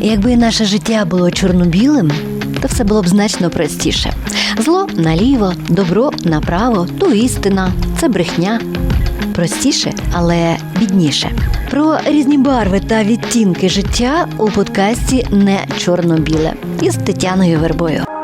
Якби наше життя було чорно-білим, то все було б значно простіше. Зло наліво, добро направо, то істина, це брехня. Простіше, але бідніше. Про різні барви та відтінки життя у подкасті не чорно-біле із Тетяною Вербою.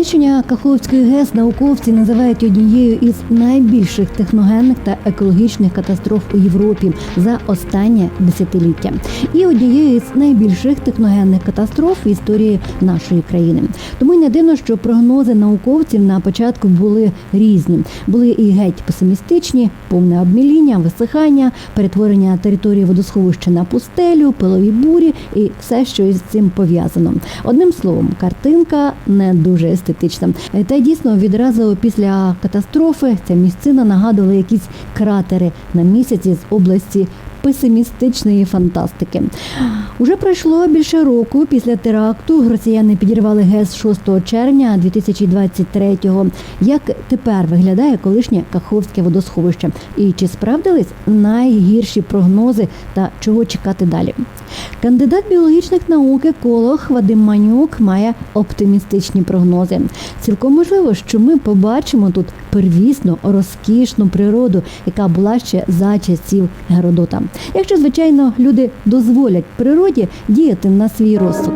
Знищення Каховської ГЕС науковці називають однією із найбільших техногенних та екологічних катастроф у Європі за останнє десятиліття і однією із найбільших техногенних катастроф в історії нашої країни. Тому й не дивно, що прогнози науковців на початку були різні. Були і геть песимістичні, повне обміління, висихання, перетворення території водосховища на пустелю, пилові бурі і все, що із цим пов'язано. Одним словом, картинка не дуже естетична. Та й дійсно відразу після катастрофи ця місцина нагадувала якісь кратери на місяці з області песимістичної фантастики. Уже пройшло більше року після теракту. Росіяни підірвали ГЕС 6 червня 2023-го. Як тепер виглядає колишнє Каховське водосховище? І чи справдились найгірші прогнози та чого чекати далі? Кандидат біологічних наук еколог Вадим Манюк має оптимістичні прогнози. Цілком можливо, що ми побачимо тут первісну розкішну природу, яка була ще за часів Геродота. Якщо, звичайно, люди дозволять природі діяти на свій розсуд.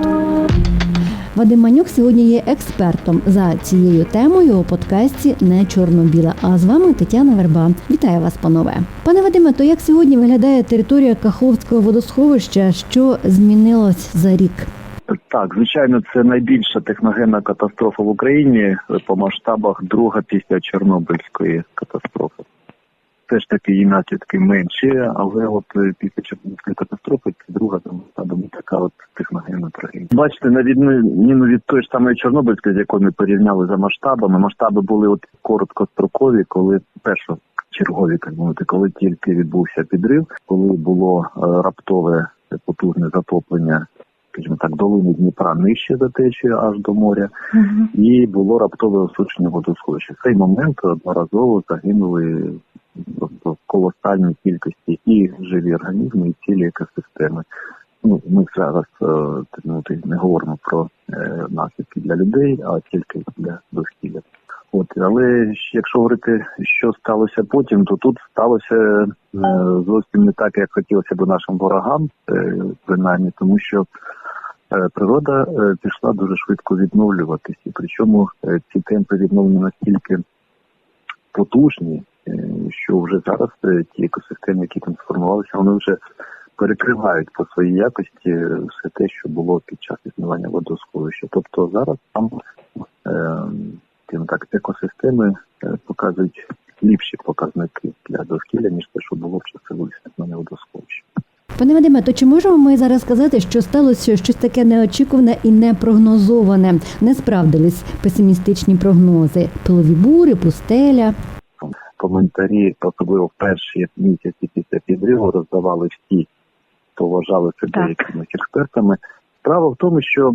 Вадим Манюк сьогодні є експертом за цією темою у подкасті Не чорно-біла. А з вами Тетяна Верба. Вітаю вас, панове. Пане Вадиме, то як сьогодні виглядає територія Каховського водосховища? Що змінилось за рік? Так, звичайно, це найбільша техногенна катастрофа в Україні по масштабах друга після Чорнобильської катастрофи. Все ж таки її наслідки менші, але от е, після Чорнобильської катастрофи це друга за масштабом така от техногенна трагедія. Бачите, на відміну від тої ж самої Чорнобильської, з якою ми порівняли за масштабами, масштаби були от короткострокові, коли першо чергові, так мовити, коли тільки відбувся підрив, коли було е, раптове потужне затоплення скажімо так, долини Дніпра нижче за течією аж до моря, і було раптове осушення водосховища. В цей момент одноразово загинули просто колосальні кількості і живі організми, і цілі екосистеми. Ну, ми зараз е, мовити, не говоримо про е, наслідки для людей, а тільки для довкілля. От, але якщо говорити, що сталося потім, то тут сталося е, зовсім не так, як хотілося б нашим ворогам, принаймні, тому що природа пішла дуже швидко відновлюватися. І причому ці темпи відновлення настільки потужні, що вже зараз е, ті екосистеми, які там сформувалися, вони вже перекривають по своїй якості все те, що було під час існування водосховища. Тобто зараз там е, так, екосистеми е, показують ліпші показники для довкілля, ніж те, що було в часи висвітлення водосховища. Пане Вадиме, то чи можемо ми зараз сказати, що сталося щось таке неочікуване і непрогнозоване? Не справдились песимістичні прогнози, пилові бури, пустеля. Коментарі, особливо в перші місяці після підриву, роздавали всі, хто вважали себе якимись експертами. Справа в тому, що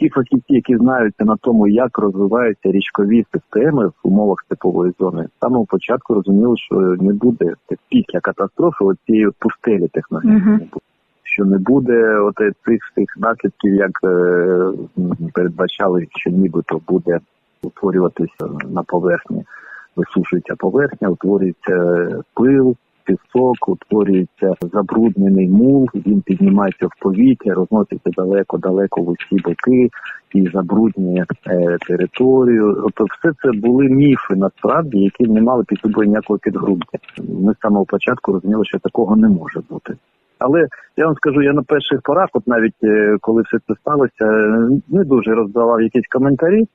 ті фахівці, які знаються на тому, як розвиваються річкові системи в умовах степової зони, з самого початку розуміли, що не буде після катастрофи цієї пустелі технології. Мгм. Що не буде от цих цих наслідків, як е, передбачали, що нібито буде утворюватися на поверхні, висушується поверхня, утворюється пил, пісок, утворюється забруднений мул, він піднімається в повітря, розноситься далеко-далеко в усі боки і забруднює е, територію. Тобто все це були міфи насправді, які не мали під собою ніякого підґрунтя. Ми з самого початку розуміли, що такого не може бути. Але я вам скажу, я на перших порах, от навіть е, коли все це сталося, е, не дуже роздавав якісь коментарі, е,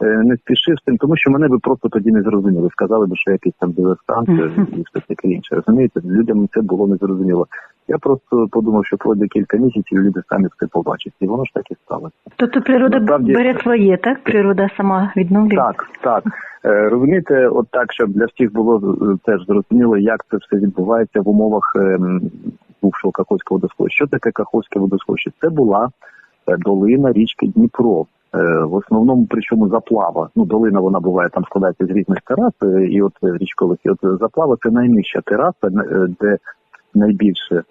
не спішив з тим, тому що мене би просто тоді не зрозуміли. Сказали би, що якийсь там диверсант е, і все таке інше. Розумієте, людям це було незрозуміло. Я просто подумав, що пройде кілька місяців, люди самі все побачать, і воно ж так і сталося. Тобто природа Насправді- бере своє, так? Природа сама відновлює. Так, так. Е, Розумієте, от так, щоб для всіх було е, теж зрозуміло, як це все відбувається в умовах ем, бувшого Каховського водосховища. Що таке Каховське водосховище? Це була е, долина річки Дніпро. Е, В основному, причому заплава. Ну, долина вона буває там складається з різних терас, е, і от е, річкових. І от заплава це найнижча тераса, де найбільше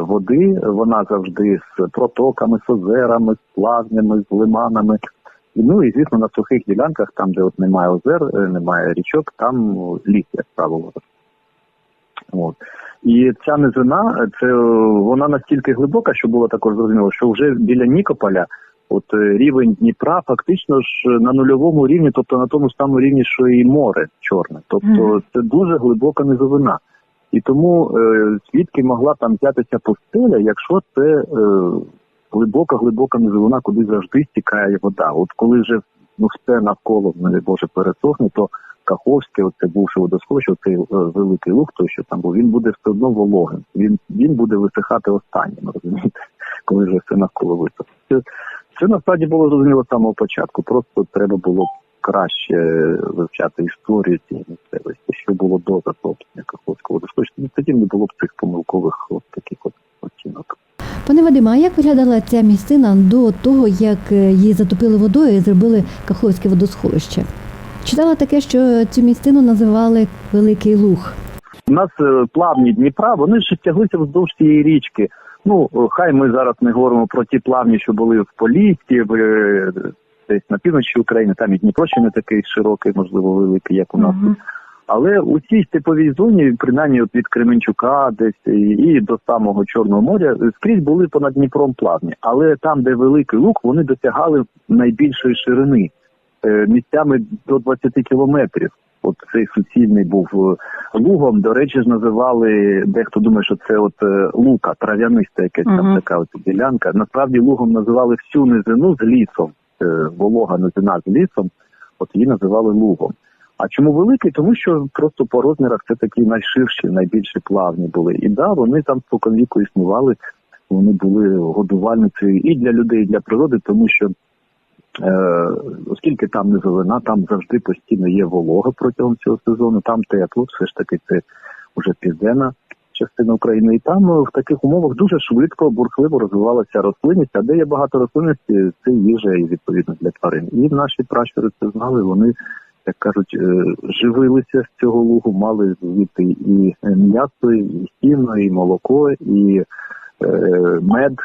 води. Вона завжди з протоками, з озерами, з плавнями, з лиманами. Ну і звісно, на сухих ділянках, там, де от немає озер, немає річок, там ліс, як правило. От. І ця низина, це вона настільки глибока, що було також зрозуміло, що вже біля Нікополя, от е, рівень Дніпра, фактично ж на нульовому рівні, тобто на тому ж самому рівні, що і море чорне. Тобто Мгм. це дуже глибока низовина. І тому е, звідки могла там взятися пустеля, якщо це е, глибока, глибока низовина, куди завжди стікає вода. От коли вже ну все навколо, не дай Боже, пересохне, то Каховське, оце бувши водосховище, цей е, великий луг, той що там був, він буде все одно вологим. Він він буде висихати останнім, розумієте, коли вже все навколо висохне. Це, насправді було зрозуміло з самого початку. Просто треба було краще вивчати історію цієї місцевості, що було до затоплення Каховського водосховища. Ну, Тоді не було б цих помилкових от таких от оцінок. Пане Вадиме, а як виглядала ця місцина до того, як е, її затопили водою і зробили Каховське водосховище? Читала таке, що цю місцину називали Великий Луг. У нас е, плавні Дніпра, вони ж тяглися вздовж цієї річки. Ну, хай ми зараз не говоримо про ті плавні, що були в Поліссі, в е, десь на півночі України, там і Дніпро ще не такий широкий, можливо, великий, як у нас. Мгм. Але у цій степовій зоні, принаймні от від Кременчука, десь і, до самого Чорного моря, скрізь були понад Дніпром плавні. Але там, де великий луг, вони досягали найбільшої ширини е, місцями до 20 кілометрів. От цей суцільний був е, лугом. До речі, ж називали дехто думає, що це от е, лука, трав'яниста, якась там така от ділянка. Насправді лугом називали всю низину з лісом, е, волога низина з лісом. От її називали лугом. А чому великий? Тому що просто по розмірах це такі найширші, найбільші плавні були. І да, вони там споконвіку існували. Вони були годувальницею і для людей, і для природи, тому що оскільки там низовина, там завжди постійно є волога протягом цього сезону, там тепло, все ж таки це вже південна частина України. І там е, в таких умовах дуже швидко, бурхливо розвивалася рослинність, а де є багато рослинності, це їжа і відповідно для тварин. І наші пращури це знали, вони як кажуть, е, живилися з цього лугу, мали звідти і м'ясо, і сіно, і молоко, і е, мед,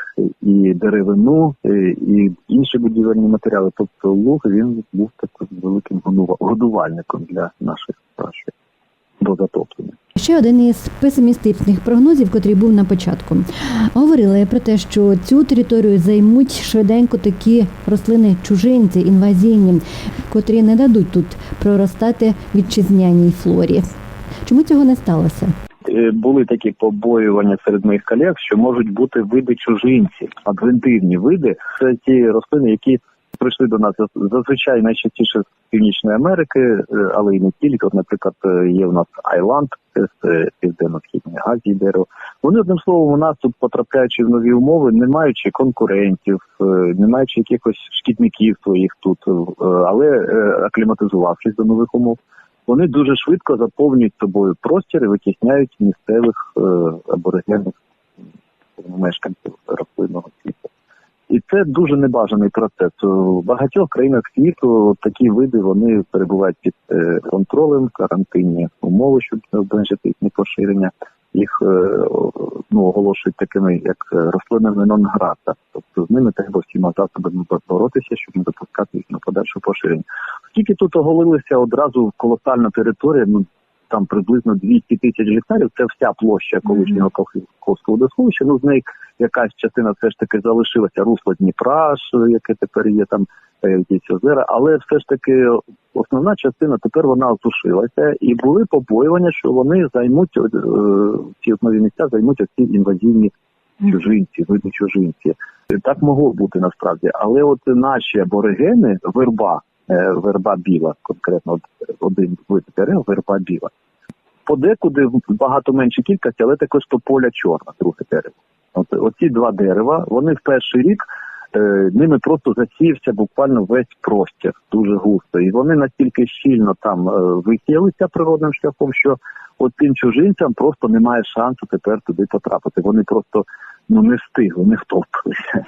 і деревину, е, і інші будівельні матеріали. Тобто луг він був таким великим годувальником для наших пращурів до затоплення. Ще один із песимістичних прогнозів, котрий був на початку, говорили про те, що цю територію займуть швиденько такі рослини чужинці, інвазійні, котрі не дадуть тут проростати вітчизняній флорі. Чому цього не сталося? Е, Були такі побоювання серед моїх колег, що можуть бути види чужинці, адвентивні види. Це ті рослини, які прийшли до нас зазвичай найчастіше з Північної Америки, е, але і не тільки. От, наприклад, е, є у нас Айланд, з південно-східної Азії дерево. Вони одним словом у нас тут потрапляючи в нові умови, не маючи конкурентів, не маючи якихось шкідників своїх тут, але акліматизувавшись до нових умов. Вони дуже швидко заповнюють собою простір і витісняють місцевих е, аборигенних мешканців рослинного світу. І це дуже небажаний процес. У багатьох країнах світу такі види вони перебувають під е, контролем, карантинні умови, щоб обмежити їхнє поширення. Їх е, ну, оголошують такими, як е, рослинами нон-грата. Тобто з ними треба всіма засобами боротися, щоб не допускати їх на подальше поширення. Оскільки тут оголилися одразу колосальна територія, ну там приблизно 200 тисяч гектарів, це вся площа колишнього Каховського водосховища. Ну з неї якась частина все ж таки залишилася русло Дніпра, ж, яке тепер є там е, якісь озера, але все ж таки основна частина тепер вона осушилася, і були побоювання, що вони займуть е, ці нові місця займуть оці інвазивні чужинці, види чужинці. Так могло бути насправді, але от наші аборигени, верба, е, верба біла, конкретно один вид дерев, верба біла. Подекуди багато меншій кількості, але також тополя чорна, друге дерево. От оці два дерева, вони в перший рік ними просто засіявся буквально весь простір дуже густо. І вони настільки щільно там е, висіялися природним шляхом, що от тим чужинцям просто немає шансу тепер туди потрапити. Вони просто ну не встигли, не втовпилися.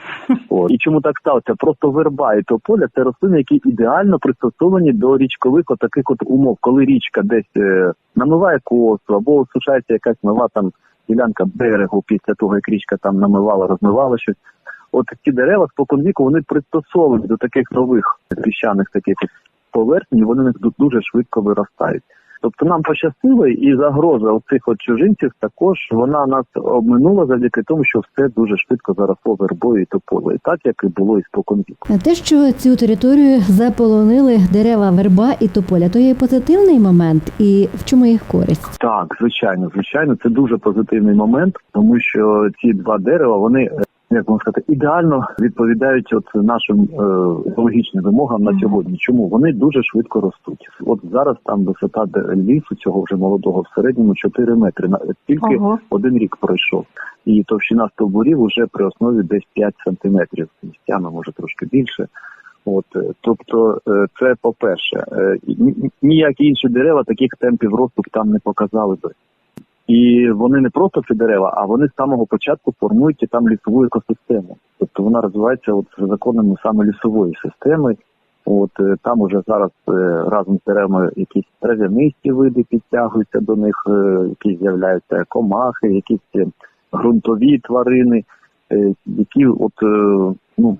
От. І чому так сталося? Просто верба і тополя це рослини, які ідеально пристосовані до річкових отаких от умов, коли річка десь е, намиває косу або сушається якась нова там ділянка берегу після того, як річка там намивала, розмивала щось. От ці дерева споконвіку вони пристосовані до таких нових піщаних таких поверхні, вони дуже швидко виростають. Тобто нам пощастило, і загроза цих от чужинців також вона нас обминула завдяки тому, що все дуже швидко заросло вербою і тополею, так як і було і споконвіку. Те, що цю територію заполонили дерева верба і тополя, то є позитивний момент, і в чому їх користь? Так, звичайно, звичайно, це дуже позитивний момент, тому що ці два дерева вони. Як можна сказати, ідеально відповідають от нашим е, екологічним вимогам на сьогодні. Чому вони дуже швидко ростуть? От зараз там висота лісу цього вже молодого в середньому 4 метри. Тільки Ого. один рік пройшов, і товщина стовбурів вже при основі десь 5 сантиметрів. Місцями може трошки більше. От, е, тобто, е, це по-перше, Е, ні- ні- ніякі інші дерева таких темпів росту там не показали би. І вони не просто це дерева, а вони з самого початку формують і там лісову екосистему. Тобто вона розвивається от за законами саме лісової системи. От е, там уже зараз е, разом з деревами якісь трав'янисті види підтягуються до них, е, якісь з'являються комахи, якісь ґрунтові тварини, які от ну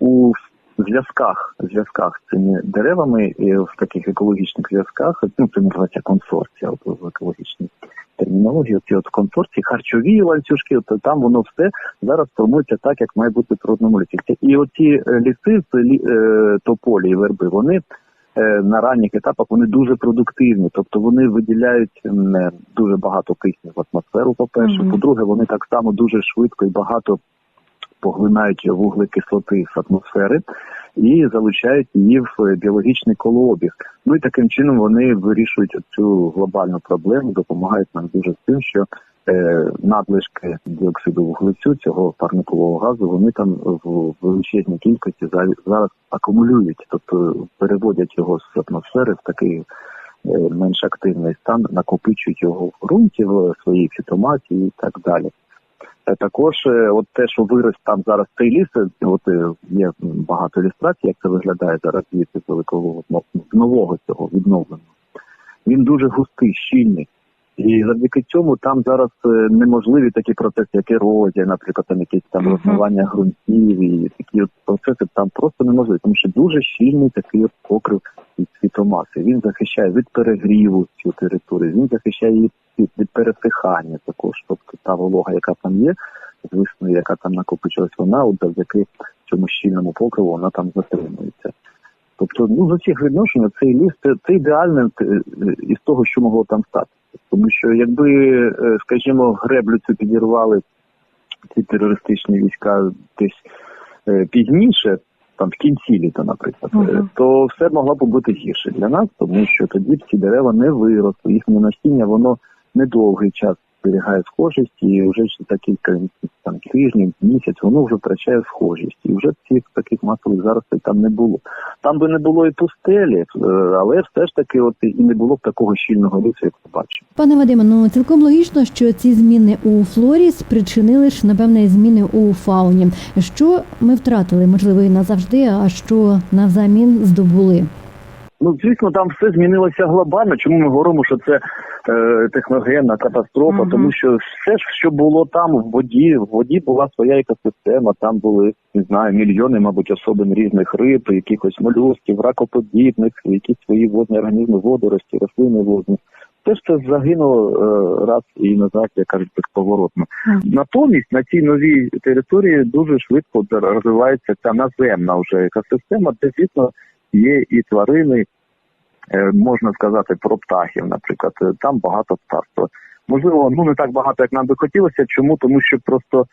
у зв'язках зв'язках з цими деревами в таких екологічних зв'язках, ну це називається консорція в екологічній термінології. Ці от консорції, харчові ланцюжки, от там воно все зараз формується так, як має бути в природному лісі. І оці е, ліси з лі- е, тополі і верби, вони е, на ранніх етапах вони дуже продуктивні, тобто вони виділяють дуже багато кисню в атмосферу. По перше, Мгм. по-друге, вони так само дуже швидко і багато поглинають вуглекислоти з атмосфери і залучають її в е, біологічний колообіг. Ну і таким чином вони вирішують цю глобальну проблему, допомагають нам дуже з тим, що е, надлишки діоксиду вуглецю цього парникового газу вони там в величезній кількості за- зараз акумулюють, тобто переводять його з атмосфери в такий е, менш активний стан, накопичують його в ґрунті в своїй фітоматі і так далі. Також е, от те, що вирос там зараз цей ліс, е, от е, є багато ілюстрацій, як це виглядає зараз з великого ну, нового цього відновленого. Він дуже густий, щільний. І завдяки цьому там зараз е, неможливі такі процеси, як ерозія, наприклад, там якісь там розмивання ґрунтів і такі от процеси там просто неможливі, тому що дуже щільний такий от покрив від світомаси. Він захищає від перегріву цю територію, він захищає її від, від пересихання також. Тобто та волога, яка там є, з весною, яка там накопичилась, вона от завдяки цьому щільному покриву вона там затримується. Тобто, ну з усіх відношень цей ліс це, це ідеальне е, е, із того, що могло там стати. Тому що якби, е, скажімо, греблю цю підірвали ці терористичні війська десь е, пізніше, там в кінці літа, наприклад, Мгм. то все могло б бути гірше для нас, тому що тоді ці дерева не виросли, їхнє насіння воно недовгий час зберігає схожість, і вже за кілька там тижнів, місяць воно вже втрачає схожість, і вже цих таких масових заростей там не було. Там би не було і пустелі, е, але все ж таки, от і не було б такого щільного лісу, як ми бачимо. Пане Вадиме, ну цілком логічно, що ці зміни у флорі спричинили ж напевне зміни у фауні. Що ми втратили, можливо, і назавжди, а що навзамін здобули? Ну, звісно, там все змінилося глобально. Чому ми говоримо, що це е, техногенна катастрофа? Мгм. Тому що все ж, що було там в воді, в воді була своя екосистема, там були не знаю, мільйони, мабуть, особин різних риб, якихось молюсків, ракоподібних, якісь свої водні організми, водорості, рослини водні. Ж це загинуло е, раз і назад, як кажуть, безповоротно. Натомість на цій новій території дуже швидко розвивається ця наземна вже екосистема, де звісно є і тварини, е, можна сказати, про птахів, наприклад, Е, там багато птахства. Можливо, ну не так багато, як нам би хотілося. Чому? Тому що просто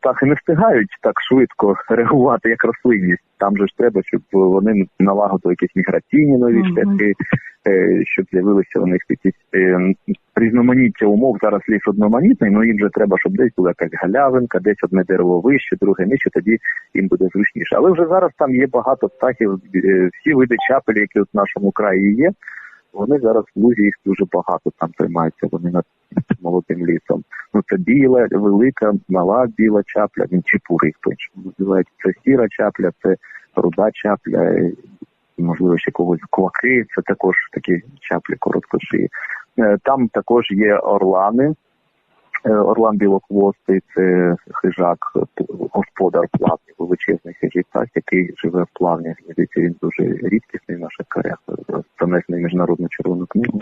птахи не встигають так швидко реагувати, як рослинність. Там же ж треба, щоб вони налагодили якісь міграційні нові Мгм. шляхи, е, щоб з'явилися у них якісь е, різноманіття умов. Зараз ліс одноманітний, але їм же треба, щоб десь була якась галявинка, десь одне дерево вище, друге нижче, тоді їм буде зручніше. Але вже зараз там є багато птахів, е, всі види чапелі, які от в нашому краї є. Вони зараз в лузі їх дуже багато там займаються. Вони над молодим лісом. Ну це біла, велика, мала біла чапля, він чепури їх по-іншому називають. Це сіра чапля, це руда чапля, можливо, ще когось кваки, це також такі чаплі короткошиї. Е, Там також є орлани. Е, Орлан білохвостий це хижак, господар плавні, величезний хижак, який живе в плавні. Він дуже рідкісний в наших краях, е, занесений міжнародну червону книгу.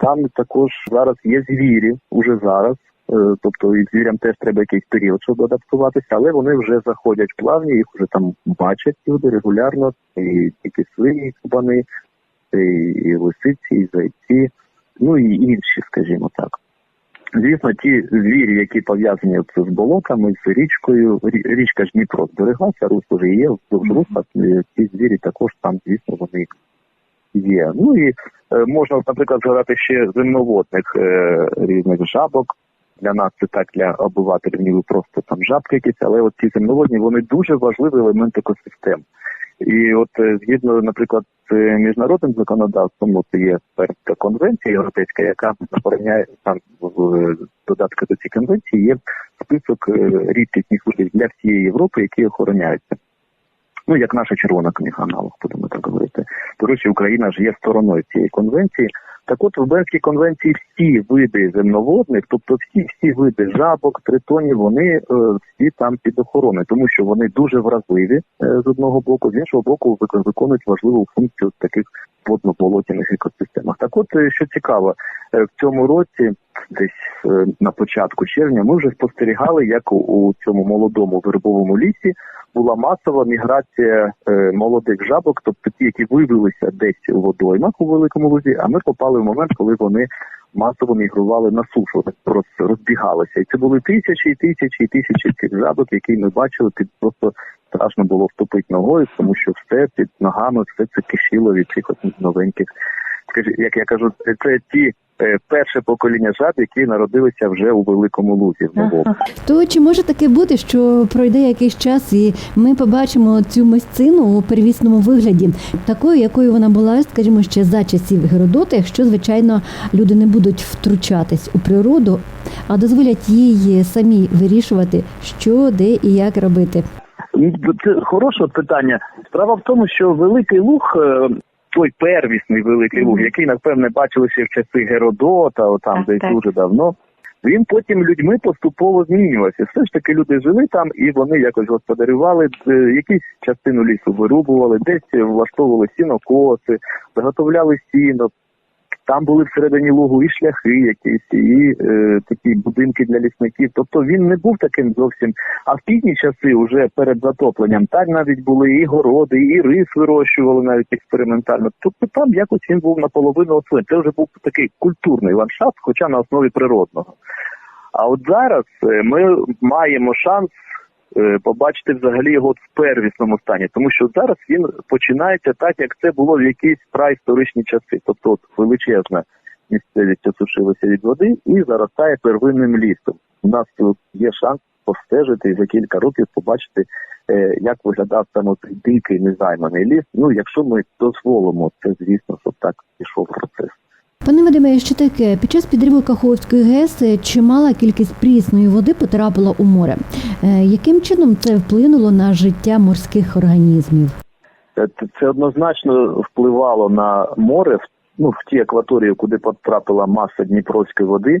Там також зараз є звірі, уже зараз. Е, Тобто і звірям теж треба якийсь період, щоб адаптуватися, але вони вже заходять в плавні, їх вже там бачать люди регулярно, і тільки свині, і кабани, і, і лисиці, і зайці, ну і інші, скажімо так. Звісно, ті звірі, які пов'язані от з болотами, з річкою, річка ж Дніпро збереглася, русло вже є, вздовж русла, е, ці звірі також там, звісно, вони є. Ну і е, можна, наприклад, згадати ще земноводних е, різних жабок. Для нас це так для обивателів, ніби просто там жабки якісь, але от ці земноводні вони дуже важливий елемент екосистем. І от е, згідно, наприклад, з міжнародним законодавством, от є перша конвенція європейська, яка забороняє там в додатку до цієї конвенції є список рідкісних видів для всієї Європи, які охороняються. Ну, як наша червона книга аналог, будемо так говорити. До речі, Україна ж є стороною цієї конвенції. Так от в Бернській конвенції всі види земноводних, тобто всі всі види жабок, тритонів, вони е, всі там під охороною, тому що вони дуже вразливі е, з одного боку, з іншого боку, вик- виконують важливу функцію таких водно-болотяних екосистемах. Так от, е, що цікаво, е, в цьому році, десь е, на початку червня, ми вже спостерігали, як у, цьому молодому вербовому лісі була масова міграція молодих жабок, тобто ті, які вивелися десь у водоймах у великому лузі, а ми попали в момент, коли вони масово мігрували на сушу, просто розбігалися. І це були тисячі і тисячі і тисячі цих жабок, які ми бачили, під просто страшно було вступити ногою, тому що все під ногами, все це кишіло від цих новеньких. Як я кажу, це, ті е, перше покоління жаб, які народилися вже у великому лузі в. Ага. То чи може таке бути, що пройде якийсь час і ми побачимо цю мисцину у первісному вигляді, такою, якою вона була, скажімо, ще за часів Геродота, якщо звичайно люди не будуть втручатись у природу, а дозволять їй самі вирішувати, що, де і як робити. Це хороше питання. Справа в тому, що великий луг, е, той первісний великий луг, Мгм. який напевне бачили ще в часи Геродота, отам Так, десь так. дуже давно. Він потім людьми поступово змінювався. Все ж таки люди жили там і вони якось господарювали, е, якісь частину лісу вирубували, десь влаштовували сінокоси, заготовляли сіно. Там були всередині лугу і шляхи якісь, і е, такі будинки для лісників. Тобто він не був таким зовсім. А в пізні часи, вже перед затопленням, так навіть були і городи, і рис вирощували навіть експериментально. Тобто там якось він був наполовину освоєний. Це вже був такий культурний ландшафт, хоча на основі природного. А от зараз е, ми маємо шанс побачити взагалі його в первісному стані, тому що зараз він починається так, як це було в якісь праісторичні часи. Тобто от величезна місцевість осушилася від води і заростає первинним лісом. У нас тут є шанс постежити за кілька років побачити, е, як виглядав саме цей дикий незайманий ліс. Ну, якщо ми дозволимо це, звісно, щоб так пішов процес. Пане Вадиме, ще таке під час підриву Каховської ГЕС е, чимала кількість прісної води потрапила у море. Е, Яким чином це вплинуло на життя морських організмів? Це, це однозначно впливало на море, ну, в ті акваторії, куди потрапила маса Дніпровської води.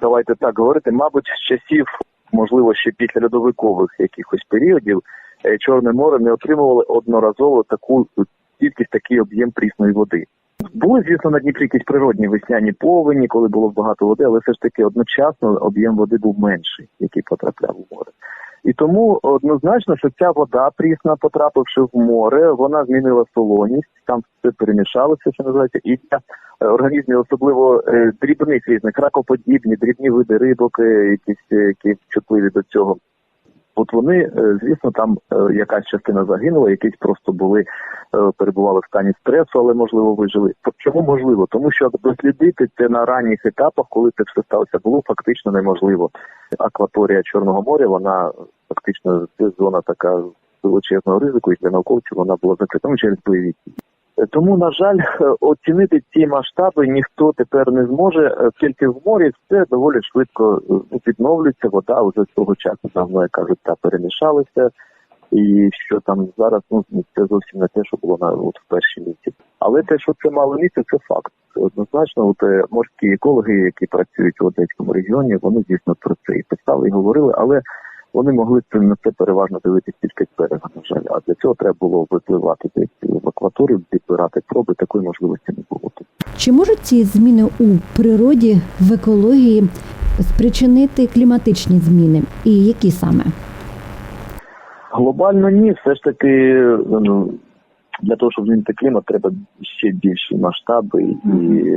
Давайте так говорити, мабуть, з часів, можливо, ще після льодовикових якихось періодів, е, Чорне море не отримувало одноразово таку кількість, такий об'єм прісної води. Були, звісно, на Дніпрі якісь природні весняні повені, коли було багато води, але все ж таки одночасно об'єм води був менший, який потрапляв у море. І тому однозначно, що ця вода прісна, потрапивши в море, вона змінила солоність, там все перемішалося, що називається, і для е, організмів, особливо е, дрібних різних, ракоподібні, дрібні види рибок, е, якісь які чутливі до цього. От вони, е, звісно, там е, якась частина загинула, якісь просто були е, перебували в стані стресу, але можливо вижили. Чому можливо? Тому що дослідити це на ранніх етапах, коли це все сталося, було фактично неможливо. Акваторія Чорного моря, вона фактично це зона така величезного ризику, і для науковців вона була закрита ну, через бойові Тому, на жаль, оцінити ці масштаби ніхто тепер не зможе, е, оскільки в морі все доволі швидко е, ну, відновлюється, вода вже з того часу давно, як кажуть, та перемішалася. І що там зараз, ну це зовсім не те, що було на от в перші місяці. Але те, що це мало місце, це факт. Однозначно, от е, морські екологи, які працюють в Одеському регіоні, вони дійсно про це і писали, і говорили, але вони могли на це переважно дивитися тільки берега, на жаль. А для цього треба було випливати десь в акваторію, відбирати проби. Такої можливості не було. Чи можуть ці зміни у природі в екології спричинити кліматичні зміни? І які саме? Глобально ні, все ж таки ну, для того, щоб змінити клімат, треба ще більші масштаби, і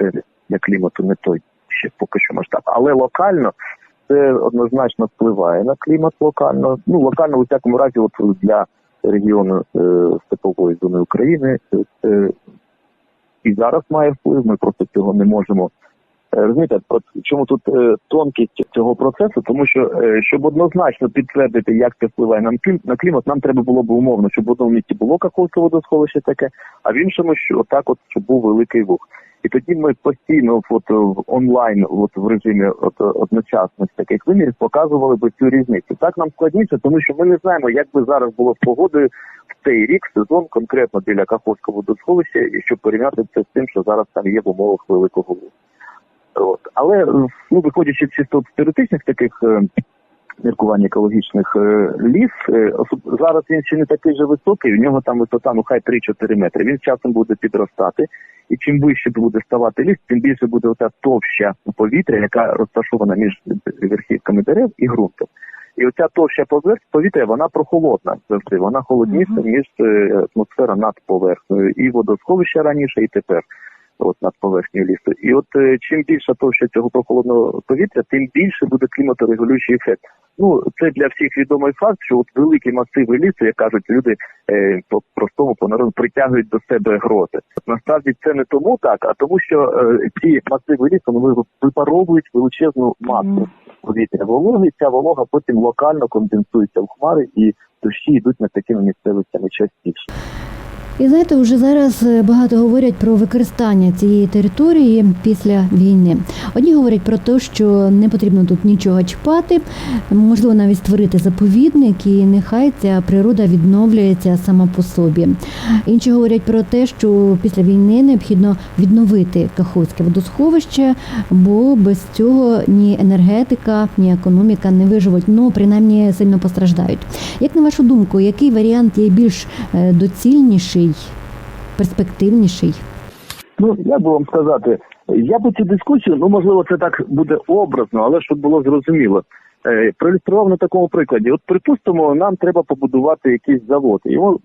е, для клімату не той ще поки що масштаб. Але локально це однозначно впливає на клімат локально. Ну локально у всякому разі, от для регіону е, степової зони України е, це і зараз має вплив. Ми просто цього не можемо. Е, Розумієте, от чому тут е, тонкість цього процесу? Тому що е, щоб однозначно підтвердити, як це впливає нам клім- на клімат, нам треба було б умовно, щоб в одному місці було Каховське водосховище таке, а в іншому, що отак, от щоб був великий вух. І тоді ми постійно от, в онлайн, от в режимі от, одночасних таких вимірів показували би цю різницю. Так нам складніше, тому що ми не знаємо, як би зараз було з погодою в цей рік сезон конкретно біля Каховського водосховища, і щоб порівняти це з тим, що зараз там є в умовах великого. От. Але ну, виходячи чисто з теоретичних таких е, міркувань екологічних е, ліс, е, зараз він ще не такий же високий, у нього там висота ну хай 3-4 метри. Він часом буде підростати, і чим вище буде ставати ліс, тим більше буде оця товща повітря, яка розташована між верхівками дерев і ґрунтом. І оця товща повітря, вона прохолодна завжди. Вона холодніша, ніж е, атмосфера над поверхнею. І водосховище раніше, і тепер от над поверхнею лісу. І от е, чим більша товща цього прохолодного повітря, тим більше буде кліматорегулюючий ефект. Ну це для всіх відомий факт, що от великі масиви лісу, як кажуть люди е, по простому по народу притягують до себе грози. Насправді це не тому так, а тому, що е, ці масиви лісу вони випаровують величезну масу повітря вологи. Ця волога потім локально конденсується в хмари і дощі йдуть над такими місцевостями частіше. І знаєте, вже зараз е, багато говорять про використання цієї території після війни. Одні говорять про те, що не потрібно тут нічого чіпати, можливо, навіть створити заповідник, і нехай ця природа відновлюється сама по собі. Інші говорять про те, що після війни необхідно відновити Каховське водосховище, бо без цього ні енергетика, ні економіка не виживуть, ну принаймні сильно постраждають. Як на вашу думку, який варіант є більш е, доцільніший, перспективніший? Ну, як би вам сказати, я би цю дискусію, ну можливо, це так буде образно, але щоб було зрозуміло. Е, проілюстрував на такому прикладі. От припустимо, нам треба побудувати якийсь завод. І ми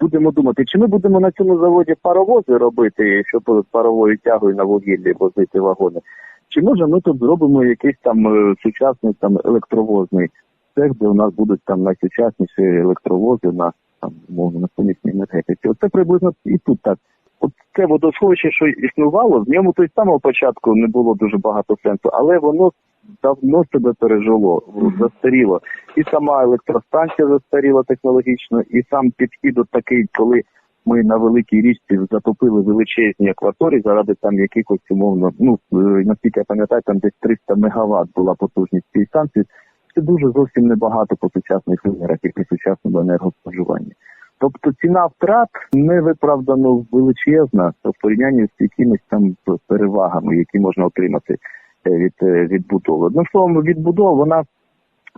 будемо думати, чи ми будемо на цьому заводі паровози робити, щоб паровою тягою на вугіллі возити вагони. Чи може ми тут зробимо якийсь там е, сучасний там електровозний цех, де у нас будуть там найсучасніші електровози на мовно на сонячній енергетиці. Оце приблизно і тут так. От це водосховище, що існувало, в ньому то й самого початку не було дуже багато сенсу, але воно давно себе пережило, застаріло. І сама електростанція застаріла технологічно, і сам підхід от такий, коли ми на великій річці затопили величезні акваторії заради там якихось умовно, ну е, наскільки я пам'ятаю, там десь 300 мегаватт була потужність цієї станції. Це дуже зовсім небагато по сучасних вимірах і при сучасному енергоспоживанні. Тобто ціна втрат не виправдано величезна в порівнянні з якимись там перевагами, які можна отримати е, від е, відбудови. Одним словом, відбудова вона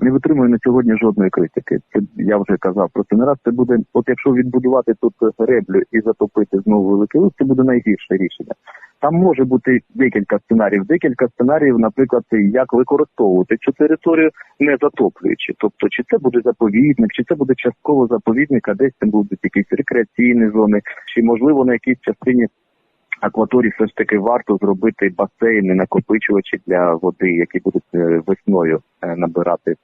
не витримує на сьогодні жодної критики. Це я вже казав про це не раз. Це буде, от якщо відбудувати тут греблю і затопити знову великий лист, це буде найгірше рішення. Там може бути декілька сценаріїв. Декілька сценаріїв, наприклад, як використовувати цю територію, не затоплюючи. Тобто, чи це буде заповідник, чи це буде частково заповідник, а десь там будуть якісь рекреаційні зони, чи можливо на якійсь частині акваторії все ж таки варто зробити басейни, накопичувачі для води, які будуть е, весною е, набирати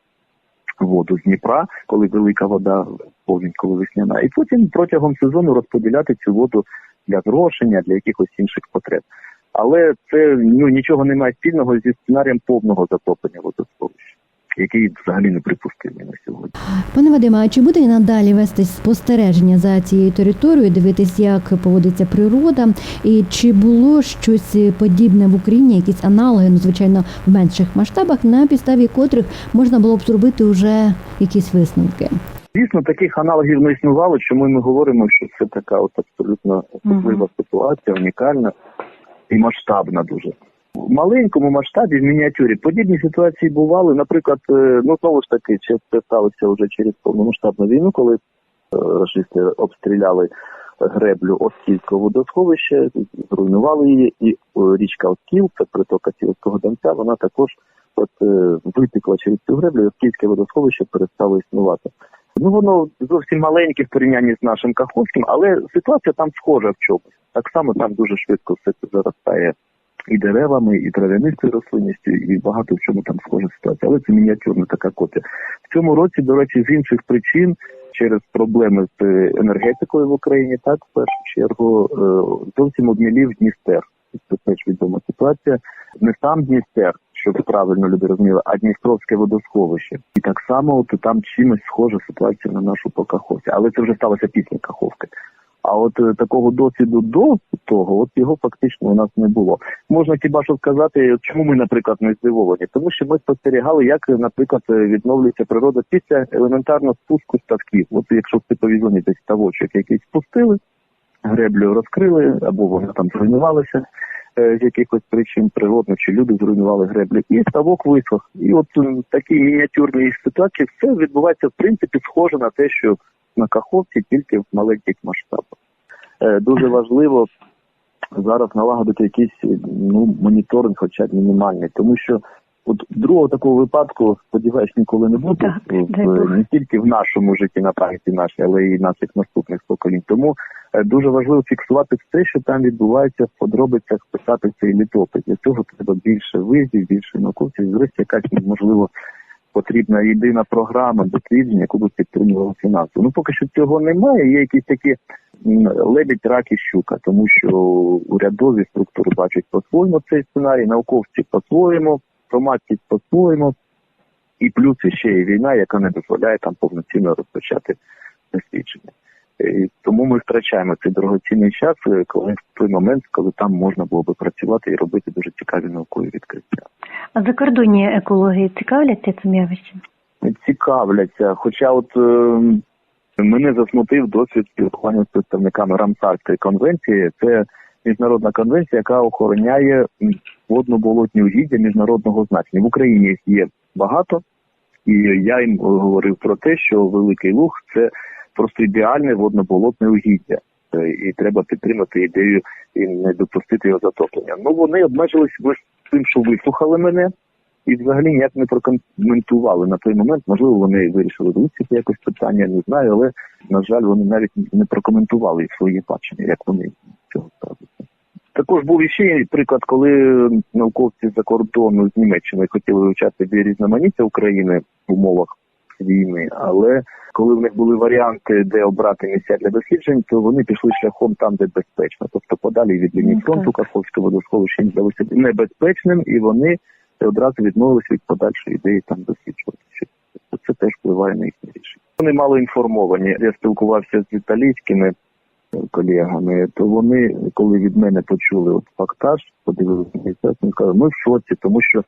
воду з Дніпра, коли велика вода повінь, коли весняна, і потім протягом сезону розподіляти цю воду для зрошення, для якихось інших потреб. Але це ну нічого не має спільного зі сценарієм повного затоплення водосховища. Який взагалі неприпустимий на сьогодні. Пане Вадиме, а чи буде і надалі вестись спостереження за цією територією, дивитись, як поводиться природа, і чи було щось подібне в Україні, якісь аналоги, ну звичайно, в менших масштабах, на підставі котрих можна було б зробити вже якісь висновки? Звісно, таких аналогів не існувало, чому ми говоримо, що це така от абсолютно особлива ситуація, унікальна і масштабна дуже. В маленькому масштабі, в мініатюрі, подібні ситуації бували. Наприклад, е, ну знову ж таки, це сталося вже через повномасштабну війну, коли е, рашисти обстріляли греблю Оскільського водосховища, зруйнували її, і е, річка Оскіл, це притока Сілського Донця, вона також от витекла через цю греблю, і Оскільське водосховище перестало існувати. Ну воно зовсім маленьке в порівнянні з нашим Каховським, але ситуація там схожа в чомусь. Так само там дуже швидко все це заростає і деревами, і трав'янистою рослинністю, і багато в чому там схожа ситуація. Але це мініатюрна така копія. В цьому році, до речі, з інших причин, через проблеми з е, енергетикою в Україні, так в першу чергу е, зовсім обмілів Дністер. Це теж відома ситуація. Не сам Дністер, щоб правильно люди розуміли, а Дністровське водосховище. І так само от там чимось схожа ситуація на нашу по Каховці. Але це вже сталося після Каховки. От е, такого досвіду до того, от його фактично у нас не було. Можна хіба що сказати, чому ми, наприклад, не здивовані? Тому що ми спостерігали, як, наприклад, е, відновлюється природа після елементарно спуску ставків. От якщо в типовій зоні десь ставочок якийсь спустили, греблю розкрили, або вона там зруйнувалася е, з якихось причин природних, чи люди зруйнували греблю, і ставок висох. І от е, такі мініатюрні ситуації, все відбувається в принципі схоже на те, що на Каховці, тільки в маленьких масштабах. Е, Дуже важливо зараз налагодити якийсь ну моніторинг, хоча б мінімальний, тому що. От другого такого випадку, сподіваюсь, ніколи не буде в- не тільки в нашому житті на пам'яті нашій, але й наших наступних поколінь. Тому е, дуже важливо фіксувати все, що там відбувається в подробицях, писати цей літопис. Для цього треба більше виїздів, більше науковців, зрештою якась можливо потрібна єдина програма дослідження, яку би підтримувала фінансово. Ну поки що цього немає. Є якісь такі лебідь, рак і щука, тому що урядові структури бачать по-своєму цей сценарій, науковці по-своєму, громадськість по-своєму. І плюс ще є війна, яка не дозволяє там повноцінно розпочати дослідження. І тому ми втрачаємо цей дорогоцінний час, е, коли в той момент, коли там можна було би працювати і робити дуже цікаві наукові відкриття. А закордонні екологи цікавляться цим явищем? цікавляться. Хоча, от е, мене засмутив досвід спілкування з представниками Рамсарської конвенції. Це міжнародна конвенція, яка охороняє водно-болотні угіддя міжнародного значення. В Україні їх є багато, і я їм говорив про те, що Великий Луг це просто ідеальне водно-болотне угіддя. Е, І треба підтримати ідею і не допустити його затоплення. Ну вони обмежились тим, що вислухали мене, і взагалі ніяк не прокоментували на той момент. Можливо, вони вирішили вивчити якось питання, не знаю, але на жаль, вони навіть не прокоментували свої бачення, як вони цього ставляться. Також був іще приклад, коли науковці за кордону з Німеччини хотіли вивчати біорізноманіття України в умовах війни, але коли в них були варіанти, де обрати місця для досліджень, то вони пішли шляхом там, де безпечно, тобто подалі від лінії Ну, фронту так. Каховське водосховище здалося небезпечним, і вони одразу відмовилися від подальшої ідеї там досліджувати. Це, теж впливає на їхнє рішення. Вони мало інформовані. Я спілкувався з італійськими колегами, то вони, коли від мене почули от фактаж, подивилися міністерство, сказали, ми в шоці, тому що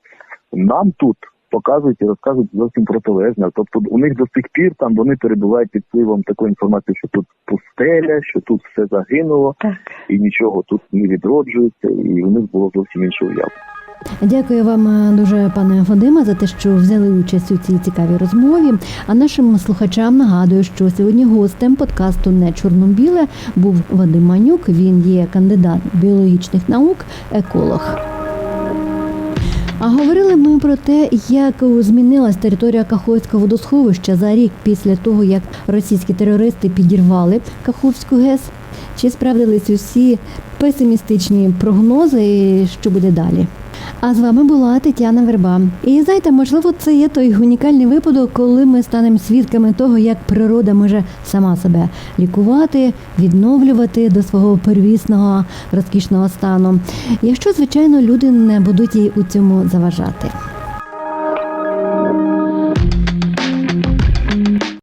нам тут показують і розказують зовсім протилежне. Тобто у них до сих пір там вони перебувають під впливом такої інформації, що тут пустеля, що тут все загинуло Так. і нічого тут не відроджується, і у них було зовсім інше уявлення. Дякую вам е, дуже, пане Вадиме, за те, що взяли участь у цій цікавій розмові. А нашим слухачам нагадую, що сьогодні гостем подкасту Не чорно-біле був Вадим Манюк. Він є кандидат біологічних наук, еколог. Говорили ми про те, як змінилась територія Каховського водосховища за рік після того, як російські терористи підірвали Каховську ГЕС. Чи справдились усі песимістичні прогнози, що буде далі? А з вами була Тетяна Верба. І знаєте, можливо, це є той унікальний випадок, коли ми станемо свідками того, як природа може сама себе лікувати, відновлювати до свого первісного розкішного стану, якщо, звичайно, люди не будуть їй у цьому заважати.